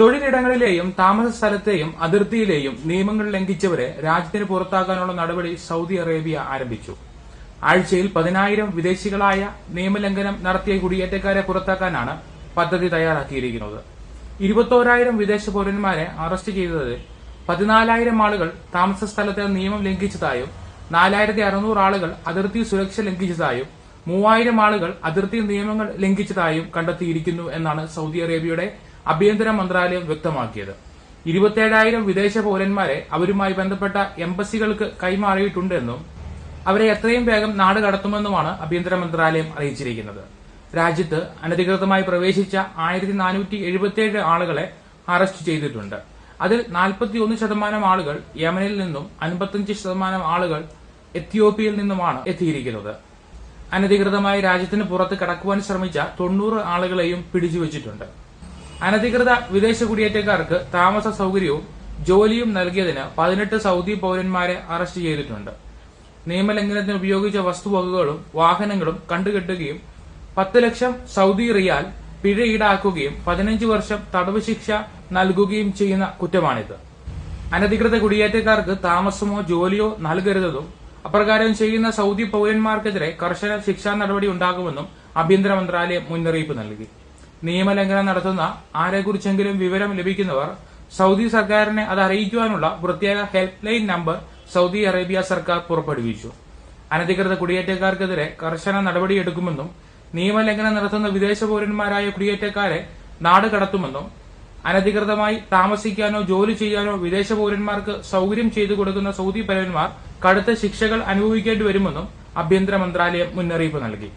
തൊഴിലിടങ്ങളിലെയും താമസ സ്ഥലത്തെയും അതിർത്തിയിലെയും നിയമങ്ങൾ ലംഘിച്ചവരെ രാജ്യത്തിന് പുറത്താക്കാനുള്ള നടപടി സൌദി അറേബ്യ ആരംഭിച്ചു. ആഴ്ചയിൽ പതിനായിരം വിദേശികളായ നിയമലംഘനം നടത്തിയ കുടിയേറ്റക്കാരെ പുറത്താക്കാനാണ് പദ്ധതി തയ്യാറാക്കിയിരിക്കുന്നത്. ഇരുപത്തോരായിരം വിദേശ പൌരന്മാരെ അറസ്റ്റ് ചെയ്തതിൽ പതിനാലായിരം ആളുകൾ താമസ സ്ഥലത്തെ നിയമം ലംഘിച്ചതായും നാലായിരത്തി അറുന്നൂറ് ആളുകൾ അതിർത്തി സുരക്ഷ ലംഘിച്ചതായും മൂവായിരം ആളുകൾ അതിർത്തി നിയമങ്ങൾ ലംഘിച്ചതായും കണ്ടെത്തിയിരിക്കുന്നു എന്നാണ് സൗദി അറേബ്യയുടെ ആഭ്യന്തര മന്ത്രാലയം വ്യക്തമാക്കിയത്. ഇരുപത്തേഴായിരം വിദേശ പൌരന്മാരെ അവരുമായി ബന്ധപ്പെട്ട എംബസികൾക്ക് കൈമാറിയിട്ടുണ്ടെന്നും അവരെ എത്രയും വേഗം നാട് കടത്തുമെന്നുമാണ് ആഭ്യന്തര മന്ത്രാലയം അറിയിച്ചിരിക്കുന്നത്. രാജ്യത്ത് അനധികൃതമായി പ്രവേശിച്ച ആയിരത്തി നാനൂറ്റി എഴുപത്തിയേഴ് ആളുകളെ അറസ്റ്റ് ചെയ്തിട്ടുണ്ട്. അതിൽ നാൽപ്പത്തിയൊന്ന് ശതമാനം ആളുകൾ യമനിൽ നിന്നും അൻപത്തിയഞ്ച് ശതമാനം ആളുകൾ എത്യോപ്യയിൽ നിന്നുമാണ് എത്തിയിരിക്കുന്നത്. അനധികൃതമായി രാജ്യത്തിന് പുറത്ത് കടക്കുവാൻ ശ്രമിച്ച തൊണ്ണൂറ് ആളുകളെയും പിടിച്ചുവച്ചിട്ടുണ്ട്. അനധികൃത വിദേശ കുടിയേറ്റക്കാർക്ക് താമസ സൌകര്യവും ജോലിയും നൽകിയതിന് പതിനെട്ട് സൗദി പൌരന്മാരെ അറസ്റ്റ് ചെയ്തിട്ടുണ്ട്. നിയമലംഘനത്തിന് ഉപയോഗിച്ച വസ്തുവകകളും വാഹനങ്ങളും കണ്ടുകെട്ടുകയും പത്ത് ലക്ഷം സൗദി റിയാൽ പിഴ ഈടാക്കുകയും പതിനഞ്ച് വർഷം തടവ് ശിക്ഷ നൽകുകയും ചെയ്യുന്ന കുറ്റമാണിത്. അനധികൃത കുടിയേറ്റക്കാർക്ക് താമസമോ ജോലിയോ നൽകരുതെന്നും അപ്രകാരം ചെയ്യുന്ന സൗദി പൌരന്മാർക്കെതിരെ കർശന ശിക്ഷാ നടപടി ഉണ്ടാകുമെന്നും ആഭ്യന്തര മന്ത്രാലയം മുന്നറിയിപ്പ് നൽകി. നിയമലംഘനം നടത്തുന്ന ആരെക്കുറിച്ചെങ്കിലും വിവരം ലഭിക്കുന്നവർ സൗദി സർക്കാരിനെ അത് അറിയിക്കുവാനുള്ള പ്രത്യേക help line number Saudi Arabia സർക്കാർ പുറപ്പെടുവിച്ചു. അനധികൃത കുടിയേറ്റക്കാർക്കെതിരെ കർശന നടപടിയെടുക്കുമെന്നും നിയമലംഘനം നടത്തുന്ന വിദേശ പൌരന്മാരായ കുടിയേറ്റക്കാരെ നാട് കടത്തുമെന്നും അനധികൃതമായി താമസിക്കാനോ ജോലി ചെയ്യാനോ വിദേശ പൌരന്മാർക്ക് സൌകര്യം ചെയ്തു കൊടുക്കുന്ന സൗദി പൌരന്മാർ കടുത്ത ശിക്ഷകൾ അനുഭവിക്കേണ്ടി വരുമെന്നും ആഭ്യന്തര മന്ത്രാലയം മുന്നറിയിപ്പ് നൽകി.